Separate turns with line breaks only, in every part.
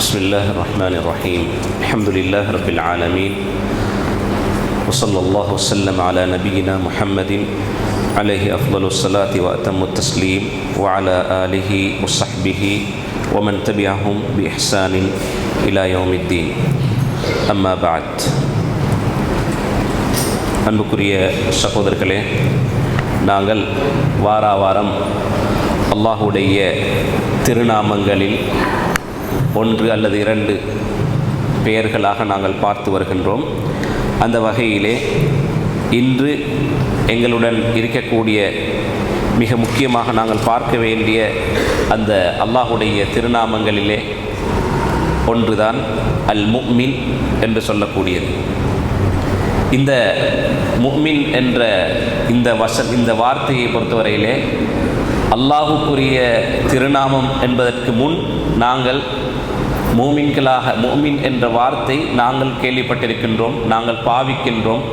بسم الله الرحمن الرحيم الحمد لله رب العالمين وصلى الله وسلم على نبينا محمد عليه أفضل الصلاة وأتم التسليم وعلى آله وصحبه ومن تبعهم بإحسان إلى يوم الدين أما بعد அன்புக்குரிய சகோதரர்களே நாங்கள் வாரா வாரம் அல்லாஹுடைய திருநாமங்களில் ஒன்று அல்லது இரண்டு பெயர்களாக நாங்கள் பார்த்து வருகின்றோம். அந்த வகையிலே இன்று எங்களுடன் இருக்கக்கூடிய மிக முக்கியமாக நாங்கள் பார்க்க வேண்டிய அந்த அல்லாஹுடைய திருநாமங்களிலே ஒன்றுதான் அல் முக்மின் என்று சொல்லக்கூடியது. இந்த முக்மின் என்ற இந்த வச இந்த வார்த்தையை பொறுத்தவரையிலே அல்லாஹுக்குரிய திருநாமம் என்பதற்கு முன் நாங்கள் மூமின்களாக மூமின் என்ற வார்த்தை நாங்கள் கேள்விப்பட்டிருக்கின்றோம் நாங்கள் பாவிக்கின்றோம்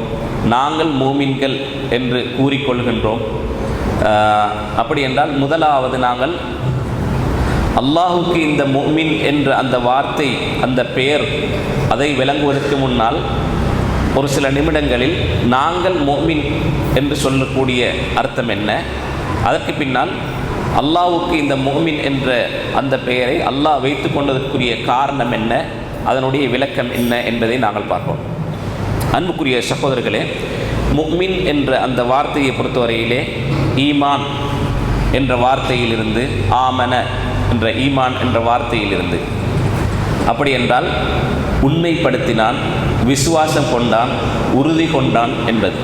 நாங்கள் மூமின்கள் என்று கூறிக்கொள்கின்றோம். அப்படி என்றால் முதலாவது நாங்கள் அல்லாஹுக்கு இந்த மூமின் என்ற அந்த வார்த்தை அந்த பெயர் அதை விளங்குவதற்கு முன்னால் ஒரு சில நிமிடங்களில் நாங்கள் மோமின் என்று சொல்லக்கூடிய அர்த்தம் என்ன? அதற்கு பின்னால் அல்லாவுக்கு இந்த மோமின் என்ற அந்த பெயரை அல்லாஹ் வைத்து கொண்டதற்குரிய காரணம் என்ன? அதனுடைய விளக்கம் என்ன என்பதை நாங்கள் பார்ப்போம். அன்புக்குரிய சகோதரர்களே முக்மின் என்ற அந்த வார்த்தையை பொறுத்தவரையிலே ஈமான் என்ற வார்த்தையிலிருந்து ஆமன என்ற ஈமான் என்ற வார்த்தையிலிருந்து. அப்படி என்றால் உண்மைப்படுத்தினான் விசுவாசம் கொண்டான் உறுதி கொண்டான் என்பது.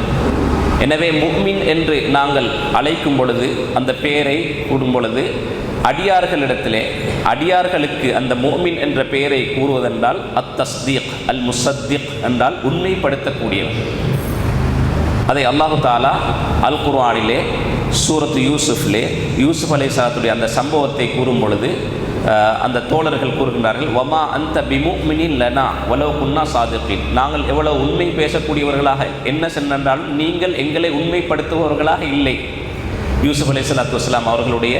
எனவே முக்மின் என்று நாங்கள் அழைக்கும் பொழுது அந்த பெயரை கூடும் பொழுது அடியார்களிடத்திலே அடியார்களுக்கு அந்த மோமின் என்ற பெயரை கூறுவதென்றால் அத் தஸ்தீக் அல் முசத்திக் என்றால் உண்மைப்படுத்தக்கூடியவர். அதை அல்லாஹு தாலா அல் குர்ஆனிலே சூரத்து யூசுஃப்லே யூசுப் அலைஹிஸ்ஸலாத்துடைய அந்த சம்பவத்தை கூறும் பொழுது அந்த தோழர்கள் கூறுகின்றார்கள் வமா அந்த பிமுமினின் லனா வலோ குன்னா சாதுக்கின். நாங்கள் எவ்வளவு உண்மை பேசக்கூடியவர்களாக என்ன சென்றாலும் நீங்கள் எங்களை உண்மைப்படுத்துபவர்களாக இல்லை. யூசுப் அலி சலாத்து வஸ்லாம் அவர்களுடைய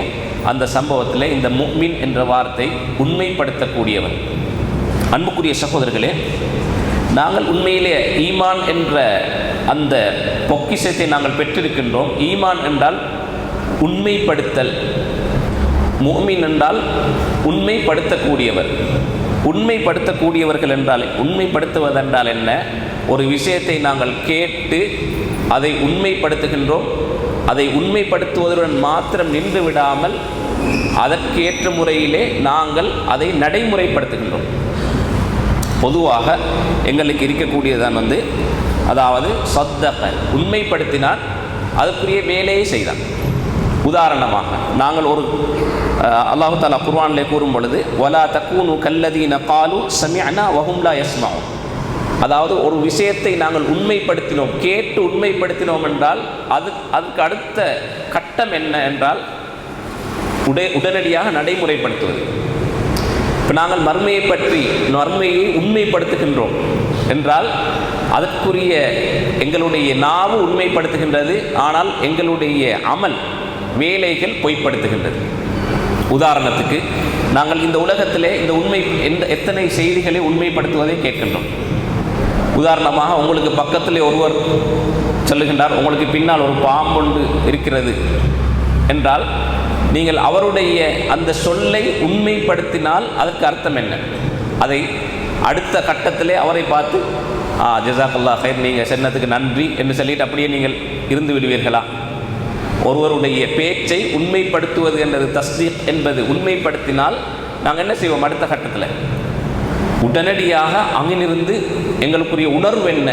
அந்த சம்பவத்தில் இந்த முக்மின் என்ற வார்த்தை உண்மைப்படுத்தக்கூடியவர் அன்புக்குரிய சகோதரர்களே நாங்கள் உண்மையிலே ஈமான் என்ற அந்த பொக்கிஷத்தை நாங்கள் பெற்றிருக்கின்றோம். ஈமான் என்றால் உண்மைப்படுத்தல். முஃமின் என்றால் உண்மைப்படுத்தக்கூடியவர். உண்மைப்படுத்தக்கூடியவர்கள் என்றால் உண்மைப்படுத்துவதென்றால் என்ன? ஒரு விஷயத்தை நாங்கள் கேட்டு அதை உண்மைப்படுத்துகின்றோம். அதை உண்மைப்படுத்துவதுடன் மாத்திரம் நின்று விடாமல் அதற்கேற்ற முறையிலே நாங்கள் அதை நடைமுறைப்படுத்துகின்றோம். பொதுவாக எங்களுக்கு இருக்கக்கூடியதான் வந்து அதாவது சத்தக உண்மைப்படுத்தினால் அதுக்குரிய வேலையை செய்தான். உதாரணமாக நாங்கள் ஒரு அல்லாஹு தாலா குர்ஆனிலே கூறும் பொழுது வலா தக்கூனு கல்லதீன காலு சமிஅனா வஹும்லா யஸ்மாவும் அதாவது ஒரு விஷயத்தை நாங்கள் உண்மைப்படுத்தினோம் கேட்டு உண்மைப்படுத்தினோம் என்றால் அது அதுக்கு அடுத்த கட்டம் என்ன என்றால் உடை உடனடியாக நடைமுறைப்படுத்துவது. இப்போ நாங்கள் மர்மையை பற்றி மர்மையை உண்மைப்படுத்துகின்றோம் என்றால் அதற்குரிய எங்களுடைய நாவு உண்மைப்படுத்துகின்றது ஆனால் எங்களுடைய அமல் வேலைகள் பொய்ப்படுத்துகின்றது. உதாரணத்துக்கு நாங்கள் இந்த உலகத்திலே இந்த உண்மை எந்த எத்தனை செய்திகளை உண்மைப்படுத்துவதை கேட்கின்றோம். உதாரணமாக உங்களுக்கு பக்கத்திலே ஒருவர் சொல்லுகின்றார் உங்களுக்கு பின்னால் ஒரு பாம்பொண்டு இருக்கிறது. என்றால் நீங்கள் அவருடைய அந்த சொல்லை உண்மைப்படுத்தினால் அதற்கு அர்த்தம் என்ன? அதை அடுத்த கட்டத்திலே அவரை பார்த்து ஆ ஜசாக்கல்லா ஹைர் நீங்கள் சொன்னதுக்கு நன்றி என்று சொல்லிட்டு அப்படியே நீங்கள் இருந்து விடுவீர்களா? ஒருவருடைய பேச்சை உண்மைப்படுத்துவது என்றது தஸ்தீக் என்பது உண்மைப்படுத்தினால் நாங்கள் என்ன செய்வோம் அடுத்த கட்டத்தில்? உடனடியாக அங்கிருந்து எங்களுக்குரிய உணர்வு என்ன?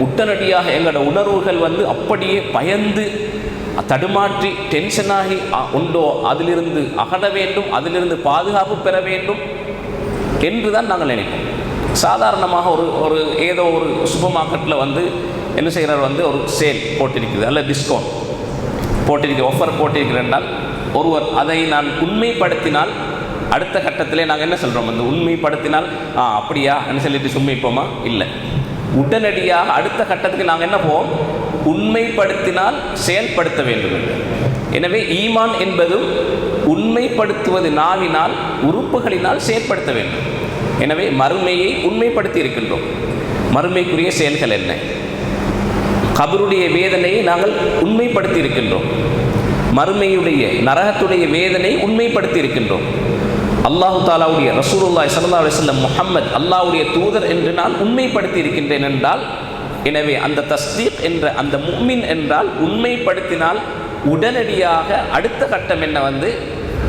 உடனடியாக எங்களோட உணர்வுகள் வந்து அப்படியே பயந்து தடுமாற்றி டென்ஷனாகி உண்டோ? அதிலிருந்து அகல வேண்டும் அதிலிருந்து பாதுகாப்பு பெற வேண்டும் என்று தான் நாங்கள் நினைப்போம். சாதாரணமாக ஒரு ஒரு ஏதோ ஒரு சூப்பர் மார்க்கெட்டில் வந்து என்ன செய்கிறார் வந்து ஒரு சேல் போட்டிருக்குது அல்ல டிஸ்கவுண்ட் போட்டிருக்க ஆஃபர் போட்டிருக்கிறேன்னால் ஒருவர் அதை நான் உண்மைப்படுத்தினால் அடுத்த கட்டத்திலே நாங்கள் என்ன சொல்கிறோம் அந்த உண்மைப்படுத்தினால் ஆ அப்படியா? சொல்லிட்டு சும்மிப்போமா இல்லை. உடனடியாக அடுத்த கட்டத்துக்கு நாங்கள் என்ன போவோம்? உண்மைப்படுத்தினால் செயல்படுத்த வேண்டும் என்று. எனவே ஈமான் என்பதும் உண்மைப்படுத்துவது நாவினால் உறுப்புகளினால் செயல்படுத்த வேண்டும். எனவே மறுமையை உண்மைப்படுத்தி இருக்கின்றோம். மறுமைக்குரிய செயல்கள் என்ன? கபருடைய வேதனையை நாங்கள் உண்மைப்படுத்தி இருக்கின்றோம் மறுமையுடைய நரகத்துடைய வேதனை உண்மைப்படுத்தி இருக்கின்றோம் அல்லாஹு தாலாவுடைய ரசூலுல்லாய் சல்லா அலிஸ்லம் முஹம்மத் அல்லாவுடைய தூதர் என்று நான் உண்மைப்படுத்தி இருக்கின்றேன் என்றால் எனவே அந்த தஸ்தீக் என்ற அந்த முக்மின் என்றால் உண்மைப்படுத்தினால் உடனடியாக அடுத்த கட்டம் என்ன வந்து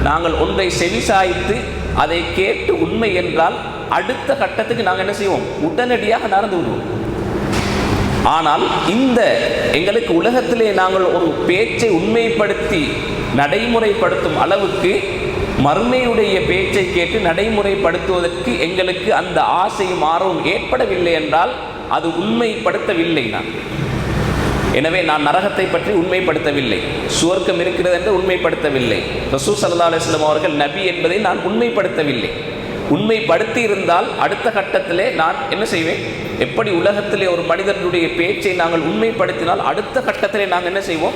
நாங்கள் ஒன்றை செவிசாய்த்து அதை கேட்டு உண்மை என்றால் அடுத்த கட்டத்துக்கு நாங்கள் என்ன செய்வோம்? உடனடியாக நடந்து விடுவோம். ஆனால் இந்த எங்களுக்கு உலகத்திலே நாங்கள் ஒரு பேச்சை உண்மைப்படுத்தி நடைமுறைப்படுத்தும் அளவுக்கு மறுமையுடைய பேச்சை கேட்டு நடைமுறைப்படுத்துவதற்கு எங்களுக்கு அந்த ஆசையும் ஆர்வம் ஏற்படவில்லை என்றால் அது உண்மைப்படுத்தவில்லை நான். எனவே நான் நரகத்தை பற்றி உண்மைப்படுத்தவில்லை. சுவர்க்கம் இருக்கிறது என்று உண்மைப்படுத்தவில்லை. ரசூ சல்லா அலுவலம் அவர்கள் நபி என்பதை நான் உண்மைப்படுத்தவில்லை. உண்மைப்படுத்தி இருந்தால் அடுத்த கட்டத்திலே நான் என்ன செய்வேன்? எப்படி உலகத்திலே ஒரு மனிதனுடைய பேச்சை நாங்கள் உண்மைப்படுத்தினால் அடுத்த கட்டத்திலே நாங்கள் என்ன செய்வோம்?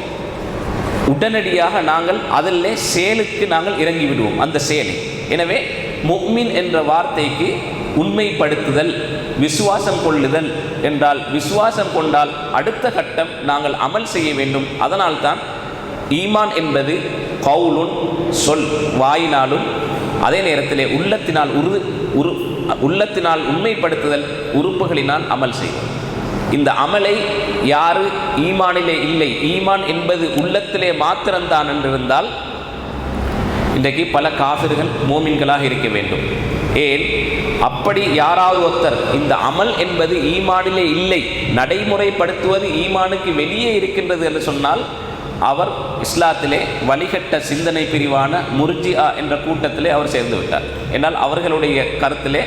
உடனடியாக நாங்கள் அதில் செயலுக்கு நாங்கள் இறங்கி விடுவோம் அந்த செயலை. எனவே முக்மின் என்ற வார்த்தைக்கு உண்மைப்படுத்துதல் விசுவாசம் கொள்ளுதல் என்றால் விசுவாசம் கொண்டால் அடுத்த கட்டம் நாங்கள் அமல் செய்ய வேண்டும். அதனால்தான் ஈமான் என்பது கவுலுன் சொல் வாயினாலும் அதே நேரத்திலே உள்ளத்தினால் உரு உரு உள்ளத்தினால் உண்மைப்படுத்துதல் உறுப்புகளினால் அமல் செய்வோம் இந்த அமலை யாரு ஈமானிலே இல்லை ஈமான் என்பது உள்ளத்திலே மாத்திரம்தான் என்றிருந்தால் இன்றைக்கு பல காசிர்கள் மோமின்களாக இருக்க வேண்டும். ஏன்? அப்படி யாராவது ஒருத்தர் இந்த அமல் என்பது ஈமானிலே இல்லை நடைமுறைப்படுத்துவது ஈமானுக்கு வெளியே இருக்கின்றது என்று சொன்னால் அவர் இஸ்லாத்திலே வழிகட்ட சிந்தனை பிரிவான முர்ஜியா என்ற கூட்டத்திலே அவர் சேர்ந்து விட்டார் என்றால் அவர்களுடைய கருத்திலே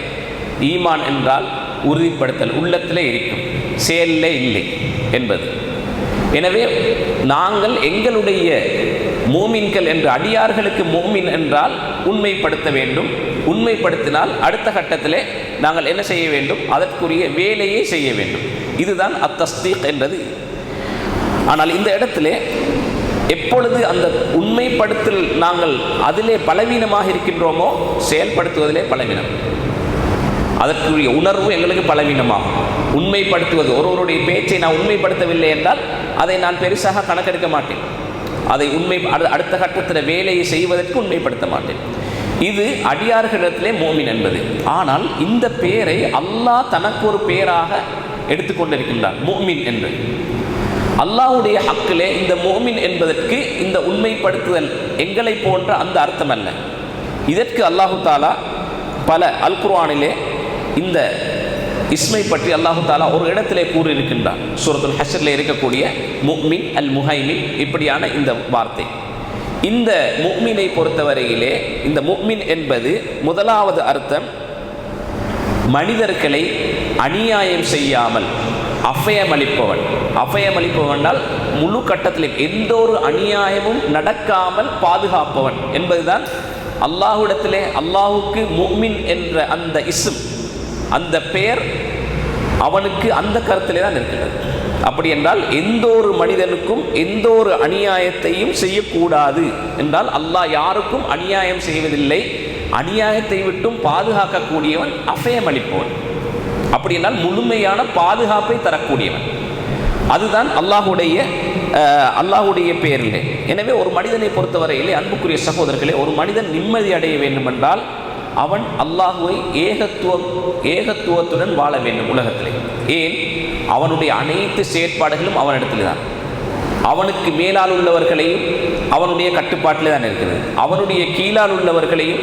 ஈமான் என்றால் உறுதிப்படுத்தல் உள்ளத்திலே இருக்கும் செயலிலே இல்லை என்பது. எனவே நாங்கள் எங்களுடைய மூமின்கள் என்று அடியார்களுக்கு மூமின் என்றால் உண்மைப்படுத்த வேண்டும். உண்மைப்படுத்தினால் அடுத்த கட்டத்திலே நாங்கள் என்ன செய்ய வேண்டும்? அதற்குரிய வேலையை செய்ய வேண்டும். இதுதான் அத்தஸ்தீக் என்றது. ஆனால் இந்த இடத்திலே எப்பொழுது அந்த உண்மைப்படுத்தல் நாங்கள் அதிலே பலவீனமாக இருக்கின்றோமோ செயல்படுத்துவதிலே பலவீனம். அதற்குரிய உணர்வு எங்களுக்கு பலவீனமாகும். உண்மைப்படுத்துவது ஒருவருடைய பேச்சை நான் உண்மைப்படுத்தவில்லை என்றால் அதை நான் பெருசாக கணக்கெடுக்க மாட்டேன். அதை உண்மை அடு- அடுத்த கட்டத்தில் வேலையை செய்வதற்கு உண்மைப்படுத்த மாட்டேன். இது அடியார்களிடத்திலே மோமின் என்பது. ஆனால் இந்த பெயரை அல்லாஹ் தனக்கு ஒரு பெயராக எடுத்துக்கொண்டிருக்கின்றார் மோமின் என்று. அல்லாஹுடைய ஹக்கிலே இந்த மோமின் என்பதற்கு இந்த உண்மைப்படுத்துதல் எங்களை போன்ற அந்த அர்த்தம் அல்ல இதற்கு அல்லாஹு தாலா பல அல் குர்ஆனிலே இந்த இஸ்மை பற்றி அல்லாஹு தாலா ஒரு இடத்திலே கூறியிருக்கின்றார் சூரத்துல் ஹஷரில் இருக்கக்கூடிய முக்மின் அல் முஹைமின் இப்படியான இந்த வார்த்தை. இந்த முக்மினை பொறுத்தவரையிலே இந்த முக்மின் என்பது முதலாவது அர்த்தம் மனிதர்களை அநியாயம் செய்யாமல் அபயமளிப்பவன். அபயமளிப்பவனால் முழு கட்டத்திலும் எந்த ஒரு அநியாயமும் நடக்காமல் பாதுகாப்பவன் என்பதுதான் அல்லாஹுடத்திலே அல்லாஹுக்கு முக்மின் என்ற அந்த இஸ்ம் அந்த பெயர் அவனுக்கு அந்த கருத்திலே தான் இருக்கிறது அப்படி என்றால் எந்த ஒரு மனிதனுக்கும் எந்த ஒரு அநியாயத்தையும் செய்யக்கூடாது என்றால் அல்லாஹ் யாருக்கும் அநியாயம் செய்வதில்லை. அநியாயத்தை விட்டும் பாதுகாக்கக்கூடியவன் அபயமளிப்பவன். அப்படி என்றால் முழுமையான பாதுகாப்பை தரக்கூடியவன். அதுதான் அல்லாஹுடைய அல்லாஹுடைய பெயரிலே எனவே ஒரு மனிதனை பொறுத்தவரையிலே அன்புக்குரிய சகோதரர்களே ஒரு மனிதன் நிம்மதி அடைய வேண்டுமென்றால் அவன் அல்லாஹுவை ஏகத்துவம் ஏகத்துவத்துடன் வாழ வேண்டும் உலகத்திலே. ஏன்? அவனுடைய அனைத்து செயற்பாடுகளும் அவனிடத்தில் தான். அவனுக்கு மேலால் உள்ளவர்களையும் அவனுடைய கட்டுப்பாட்டிலே தான் இருக்குது. அவனுடைய கீழால் உள்ளவர்களையும்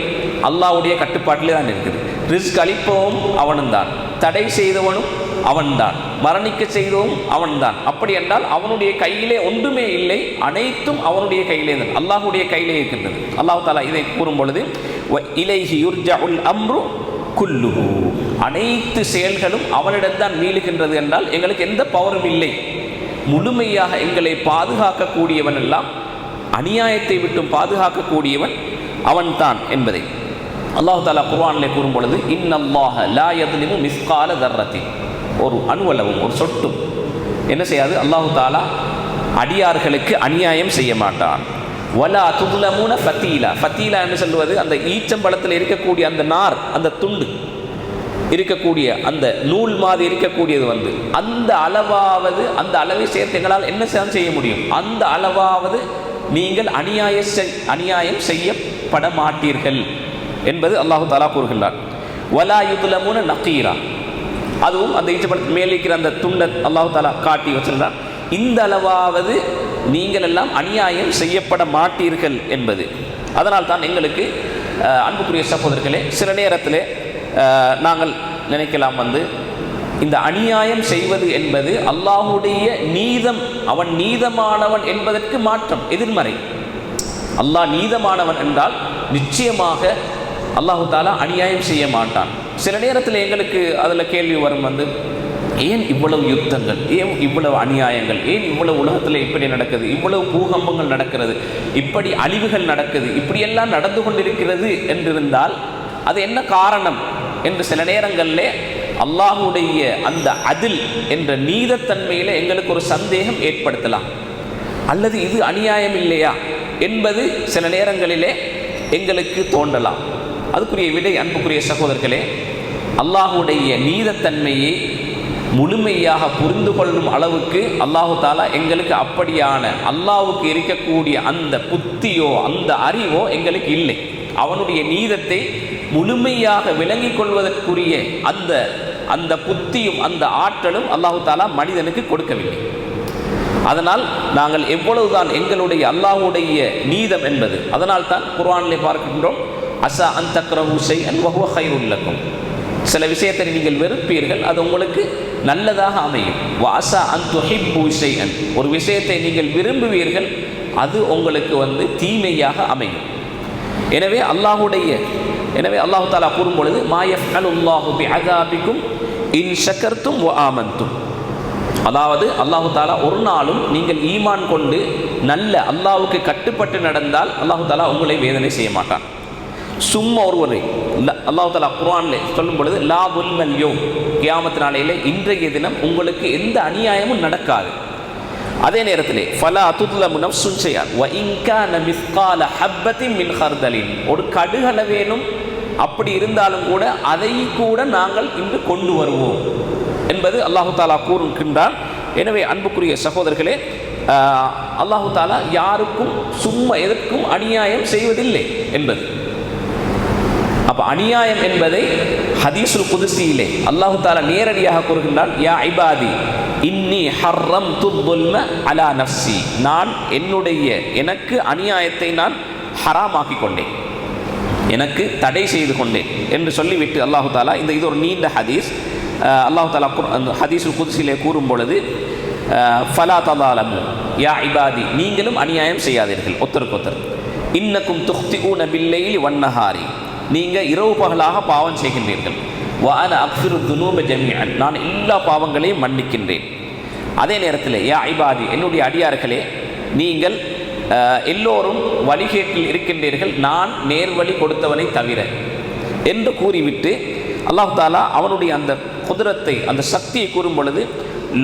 அல்லாவுடைய கட்டுப்பாட்டிலே தான் இருக்குது. ரிஸ்க் அளிப்போம் அவனும் தான். தடை செய்தவனும் அவன்தான். மரணிக்க செய்தவும் அவன்தான். அப்படி என்றால் அவனுடைய கையிலே ஒன்றுமே இல்லை. அனைத்தும் அவனுடைய கையிலே தான். அல்லாஹுடைய கையிலே இருக்கின்றது. அல்லாஹு தாலா இதை கூறும் பொழுது "வ இலைஹி யுர்ஜஉல் அம்ரு குல்லு அனைத்து செயல்களும் அவனிடம்தான் மீளுகின்றது என்றால் எங்களுக்கு எந்த பவரும் இல்லை. முழுமையாக எங்களை பாதுகாக்கக்கூடியவன் எல்லாம் அநியாயத்தை விட்டும் பாதுகாக்கக்கூடியவன் அவன்தான் என்பதை. அல்லாஹு தாலா குர்வானிலே கூறும் பொழுது இன்னம்மாக லா யத்லிமு மிஸ்கால தர்ரத்தின் ஒரு அணுவளவும் ஒரு சொட்டும். என்ன செய்யாது? அல்லாஹு தாலா அடியார்களுக்கு அநியாயம் செய்ய மாட்டான். வலா துதுலமுன ஃபத்தீலா. ஃபத்தீலா என்று சொல்லுவது? அந்த ஈச்சம்பழத்தில் இருக்கக்கூடிய அந்த நார் அந்த துண்டு இருக்கக்கூடிய அந்த நூல் மாதிரி இருக்கக்கூடியது வந்து அந்த அளவாவது அந்த அளவை சேர்த்து எங்களால் என்ன செய்ய செய்ய முடியும்? அந்த அளவாவது நீங்கள் அநியாய செய் அநியாயம் செய்யப்பட மாட்டீர்கள். என்பது அல்லாஹு தாலா கூறுகின்றார் வலா யுதுலமுன நக்கீரா அதுவும் அந்த ஈச்சப்படத்துக்கு மேலே இருக்கிற அந்த துண்டை அல்லாஹு தாலா காட்டி வச்சிருந்தான். இந்த அளவாவது நீங்கள் எல்லாம் அநியாயம் செய்யப்பட மாட்டீர்கள் என்பது. அதனால் தான் எங்களுக்கு அன்புக்குரிய சகோதரர்களே சில நேரத்தில் நாங்கள் நினைக்கலாம் வந்து இந்த அநியாயம் செய்வது என்பது அல்லாஹுடைய நீதம் அவன் நீதமானவன் என்பதற்கு மாற்றம் எதிர்மறை. அல்லாஹ் நீதமானவன் என்றால் நிச்சயமாக அல்லாஹு தாலா அநியாயம் செய்ய மாட்டான். சில நேரத்தில் எங்களுக்கு அதில் கேள்வி வரும் வந்து ஏன் இவ்வளவு யுத்தங்கள்? ஏன் இவ்வளவு அநியாயங்கள்? ஏன் இவ்வளவு உலகத்தில் இப்படி நடக்குது? இவ்வளவு பூகம்பங்கள் நடக்கிறது? இப்படி அழிவுகள் நடக்குது? இப்படியெல்லாம் நடந்து கொண்டிருக்கிறது என்றிருந்தால் அது என்ன காரணம்? என்று சில நேரங்களில் அல்லாஹுடைய அந்த அதில் என்ற நீதத்தன்மையில் எங்களுக்கு ஒரு சந்தேகம் ஏற்படுத்தலாம். அல்லது இது அநியாயம் இல்லையா என்பது சில நேரங்களிலே எங்களுக்கு தோன்றலாம். அதுக்குரிய விடை அன்புக்குரிய சகோதரர்களே அல்லாஹுடைய நீதத்தன்மையை முழுமையாக புரிந்து கொள்ளும் அளவுக்கு அல்லாஹு தாலா எங்களுக்கு அப்படியான அல்லாஹுக்கு இருக்கக்கூடிய அந்த புத்தியோ அந்த அறிவோ எங்களுக்கு இல்லை. அவனுடைய நீதத்தை முழுமையாக விளங்கிக் கொள்வதற்குரிய அந்த அந்த புத்தியும் அந்த ஆற்றலும் அல்லாஹு தாலா மனிதனுக்கு கொடுக்கவில்லை. அதனால் நாங்கள் எவ்வளவுதான் எங்களுடைய அல்லாஹுடைய நீதம் என்பது அதனால் தான் குர்வானிலே பார்க்கின்றோம் அசா அந்த ஷைஅன் அன்பகுவ கைருள்ளக்கும் சில விஷயத்தை நீங்கள் வெறுப்பீர்கள் அது உங்களுக்கு நல்லதாக அமையும். வாசா அன் துஹிப்பு ஒரு விஷயத்தை நீங்கள் விரும்புவீர்கள் அது உங்களுக்கு வந்து தீமையாக அமையும். எனவே அல்லாஹுடைய எனவே அல்லாஹு தாலா கூறும் பொழுது மாயஃப் அலுல்லாஹு பி அதாபிக்கும் இன் சக்கர்த்தும் ஆமந்தும் அதாவது அல்லாஹு தாலா ஒரு நாளும் நீங்கள் ஈமான் கொண்டு நல்ல அல்லாவுக்கு கட்டுப்பட்டு நடந்தால் அல்லாஹு தாலா உங்களை வேதனை செய்ய மாட்டான். சும்மா ஒருவரை ல- அல்லாஹு தாலா சொல்லும் பொழுது லா துல்மல் யோ கியாமத்து நாளையிலே இன்றைய தினம் உங்களுக்கு எந்த அநியாயமும் நடக்காது. அதே நேரத்தில் ஃபலா துத்லமு நஃப்சுன் ஷைஅன் வ இன் மிஸ்கால ஹப்பத்தி மின் ஹர்தலின். ஒரு கடுகளவேனும் அப்படி இருந்தாலும் கூட அதை கூட நாங்கள் இன்று கொண்டு வருவோம் என்பது அல்லாஹு தாலா கூறுகின்றான். எனவே அன்புக்குரிய சகோதரர்களே அல்லாஹு தாலா யாருக்கும் சும்மா எதற்கும் அநியாயம் செய்வதில்லை என்பது. அப்ப அநியாயம் என்பதை ஹதீசுல் குதுசியிலே அல்லாஹு தாலா நேரடியாக கூறுகின்றான் யா ஐபாதி இன்னி ஹர்ரம் துல்ம அலா நஃப்சி நான் என்னுடைய எனக்கு அநியாயத்தை நான் ஹராமாக்கி கொண்டேன். எனக்கு தடை செய்து கொண்டேன் என்று சொல்லிவிட்டு அல்லாஹு தாலா இந்த இது ஒரு நீண்ட ஹதீஸ். அல்லாஹு தாலா அந்த ஹதீசுல் குதுசிலே கூறும் பொழுது ஃபலா தலாலமு யா இபாதி நீங்களும் அநியாயம் செய்யாதீர்கள். ஒத்தருக்கு ஒத்தர் இன்னக்கும் துஹ்தி ஊன பில்லையில் வண்ணஹாரி நீங்கள் இரவு பகலாக பாவம் செய்கின்றீர்கள். வான அக்ஃபிரு துனூப ஜமியன் நான் எல்லா பாவங்களையும் மன்னிக்கின்றேன். அதே நேரத்தில் யா ஐபாதி என்னுடைய அடியார்களே நீங்கள் எல்லோரும் வழிகேட்டில் இருக்கின்றீர்கள். நான் நேர்வழி கொடுத்தவனை தவிர. என்று கூறிவிட்டு அல்லாஹு தாலா அவனுடைய அந்த குதிரத்தை அந்த சக்தியை கூறும் பொழுது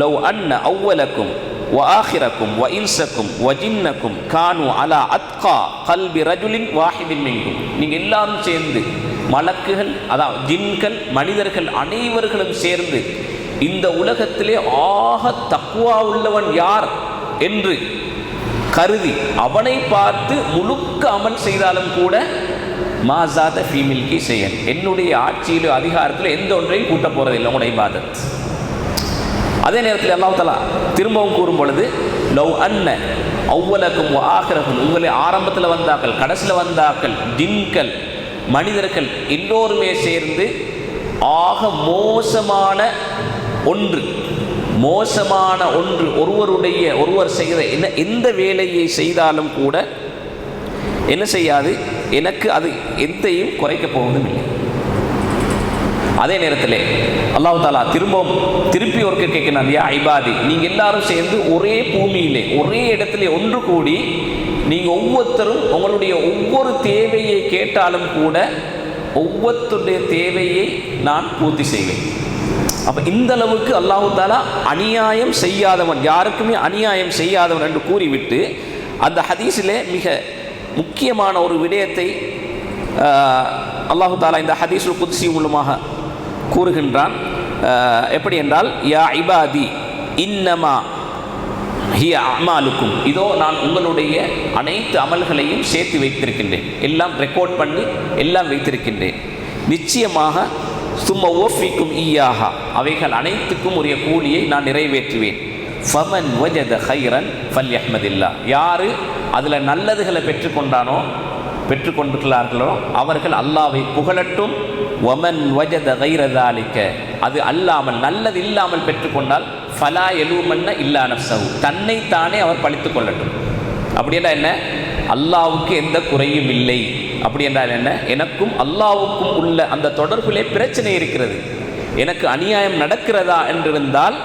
லவ் அன்ன அவ்வலக்கும் வ ஆஹிரக்கும் வ இன்சக்கும் வ ஜின்னக்கும் கானு அலா அத்கா கல்வி ரஜுலின் வாஹிதின் நீங்கள் எல்லாரும் சேர்ந்து மலக்குகள் அதான் ஜின்கள் மனிதர்கள் அனைவர்களும் சேர்ந்து இந்த உலகத்திலே ஆக தக்குவா உள்ளவன் யார் என்று கருதி அவனை பார்த்து முழுக்க அமல் செய்தாலும் கூட மாசாத ஃபீமில்கி செயன் என்னுடைய ஆட்சியிலோ அதிகாரத்தில் எந்த ஒன்றையும் கூட்ட போகிறதில்லை உடைய பாதத் அதே நேரத்தில் அல்லாஹலா திரும்பவும் கூறும் பொழுது லவ் அன்ன அவ்வலக்கும் ஆகிறக்கும் உங்களை ஆரம்பத்தில் வந்தாக்கள் கடைசியில் வந்தாக்கள் ஜின்கள் மனிதர்கள் எல்லோருமே சேர்ந்து ஆக மோசமான ஒன்று மோசமான ஒன்று ஒருவருடைய ஒருவர் செய்த என்ன எந்த வேலையை செய்தாலும் கூட என்ன செய்யாது எனக்கு அது எந்தையும் குறைக்கப் போவதும் இல்லை. அதே நேரத்தில் அல்லாஹு தாலா திரும்பவும் திருப்பி ஒருக்க கேட்கணும் யா ஐபாதி நீங்கள் எல்லாரும் சேர்ந்து ஒரே பூமியிலே ஒரே இடத்துல ஒன்று கூடி நீங்கள் ஒவ்வொருத்தரும் உங்களுடைய ஒவ்வொரு தேவையை கேட்டாலும் கூட ஒவ்வொருத்தருடைய தேவையை நான் பூர்த்தி செய்வேன். அப்போ இந்த அளவுக்கு அல்லாஹு தாலா அநியாயம் செய்யாதவன் யாருக்குமே அநியாயம் செய்யாதவன் என்று கூறிவிட்டு அந்த ஹதீஸிலே மிக முக்கியமான ஒரு விடயத்தை அல்லாஹு தாலா இந்த ஹதீஸுல் புதுசி மூலமாக கூறுகின்றான். எப்படி என்றால் யா இபாதி இன்னமா ஹிய அமாலுக்கும். இதோ நான் உங்களுடைய அனைத்து அமல்களையும் சேர்த்து வைத்திருக்கின்றேன். எல்லாம் ரெக்கார்ட் பண்ணி எல்லாம் வைத்திருக்கின்றேன். நிச்சயமாக சும்மா ஓஃபிக்கும் ஈயாகா அவைகள் அனைத்துக்கும் உரிய கூலியை நான் நிறைவேற்றுவேன். ஃபமன் வஜத ஹைரன் ஃபல் அஹ்மதில்லா யார் அதில் நல்லதுகளை பெற்றுக்கொண்டானோ பெற்றுக்கொண்டிருக்கிறார்களோ அவர்கள் அல்லாவை புகழட்டும். ஒமன் வஜத கைரதாலிக்க அது அல்லாமல் நல்லது இல்லாமல் பெற்றுக்கொண்டால் ஃபலா எலுமன்ன இல்லா நப்சவு தன்னை தானே அவர் பழித்து கொள்ளட்டும். அப்படி என்றால் என்ன? அல்லாவுக்கு எந்த குறையும் இல்லை. அப்படி என்றால் என்ன? எனக்கும் அல்லாவுக்கும் உள்ள அந்த தொடர்பிலே பிரச்சனை இருக்கிறது. எனக்கு அநியாயம் நடக்கிறதா என்றிருந்தால்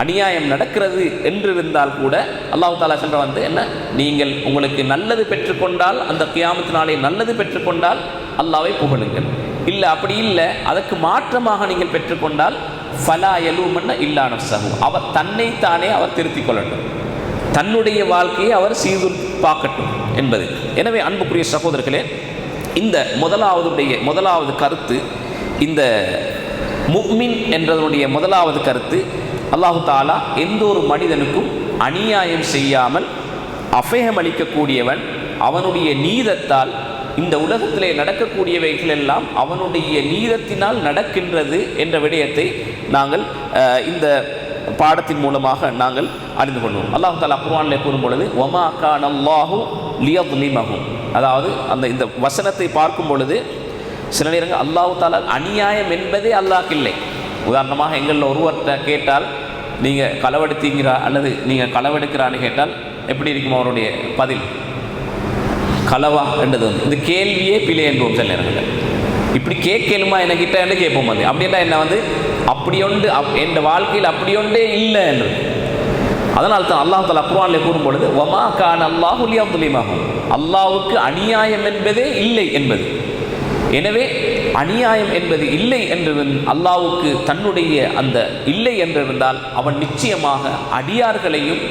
அநியாயம் நடக்கிறது என்றிருந்தால் கூட அல்லாஹு தாலா சென்ற வந்து என்ன? நீங்கள் உங்களுக்கு நல்லது பெற்றுக்கொண்டால் அந்த கியாமத்தினாலே நாளை நல்லது பெற்றுக்கொண்டால் அல்லாவை புகழுங்கள். இல்லை அப்படி இல்லை அதற்கு மாற்றமாக நீங்கள் பெற்றுக்கொண்டால் ஃபலா எலுமன்ன இல்லான நப்சஹு அவர் தன்னைத்தானே அவர் திருத்திக் கொள்ளட்டும். தன்னுடைய வாழ்க்கையை அவர் சீர்தூர் பார்க்கட்டும் என்பது. எனவே அன்புக்குரிய சகோதரர்களே இந்த முதலாவதுடைய முதலாவது கருத்து இந்த முக்மின் என்றதனுடைய முதலாவது கருத்து அல்லாஹு தாலா எந்த ஒரு மனிதனுக்கும் அநியாயம் செய்யாமல் அபயம் அளிக்கக்கூடியவன் அவனுடைய நீதத்தால் இந்த உலகத்திலே நடக்கக்கூடியவைகள் எல்லாம் அவனுடைய நீதத்தினால் நடக்கின்றது என்ற விடயத்தை நாங்கள் இந்த பாடத்தின் மூலமாக நாங்கள் அறிந்து கொள்வோம். அல்லாஹு தாலா குர்ஆனிலே கூறும் பொழுது ஒமா கான் அல்லாஹு லியதுலிமஹும் அதாவது அந்த இந்த வசனத்தை பார்க்கும் பொழுது சில நேரங்கள் அல்லாஹு தாலா அநியாயம் என்பதே அல்லாஹ்க்கு இல்லை. உதாரணமாக எங்களில் ஒருவர்கிட்ட கேட்டால் நீங்கள் களவெடுத்தீங்கிறா அல்லது நீங்கள் களவெடுக்கிறான்னு கேட்டால் எப்படி இருக்கும் அவருடைய பதில்? களவா என்றது வந்து இந்த கேள்வியே பிழை என்போம் சில நேரங்களில். இப்படி கேட்கலுமா என்கிட்ட என்று கேட்போம் வந்து அப்படின்னா என்ன வந்து அப்படியொண்டு அப் என் வாழ்க்கையில் அப்படியொண்டே இல்லை என்று அதனால் தான் அல்லாஹ் தலா குர்ஆனிலே கூறும் பொழுது வமா கான் அல்லாஹு துலிமாகும் அல்லாவுக்கு அநியாயம் என்பதே இல்லை என்பது. எனவே அநியாயம் என்பது இல்லை என்று அல்லாவுக்கு தன்னுடைய அந்த இல்லை என்றிருந்தால் அவன் நிச்சயமாக அடியார்களையும்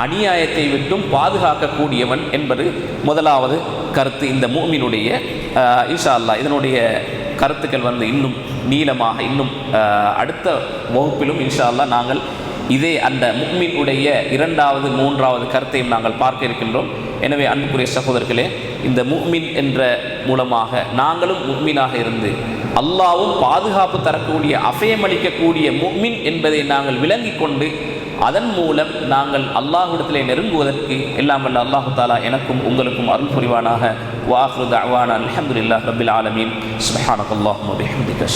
அநியாயத்தை விட்டும் பாதுகாக்கக்கூடியவன் என்பது முதலாவது கருத்து இந்த மூமினுடைய இன்ஷா அல்லாஹ் இதனுடைய கருத்துக்கள் வந்து இன்னும் நீளமாக இன்னும் அடுத்த வகுப்பிலும் இன்ஷா அல்லாஹ் நாங்கள் இதே அந்த முக்மினுடைய இரண்டாவது மூன்றாவது கருத்தையும் நாங்கள் பார்க்க இருக்கின்றோம். எனவே அன்புக்குரிய சகோதரர்களே இந்த முக்மின் என்ற மூலமாக நாங்களும் முக்மீனாக இருந்து அல்லாவும் பாதுகாப்பு தரக்கூடிய அபயமளிக்கக்கூடிய முக்மின் என்பதை நாங்கள் விளங்கிக் கொண்டு அதன் மூலம் நாங்கள் அல்லாஹ்விடத்திலே நெருங்குவதற்கு எல்லாம் வல்ல அல்லாஹு தாலா எனக்கும் உங்களுக்கும் அருள் புரிவானாக. வாஹ்ருத் அவானா அலமதுல்லா ரபில் ஆலமீன். சுப்ஹானக்கல்லாஹும்ம வபிஹம்திக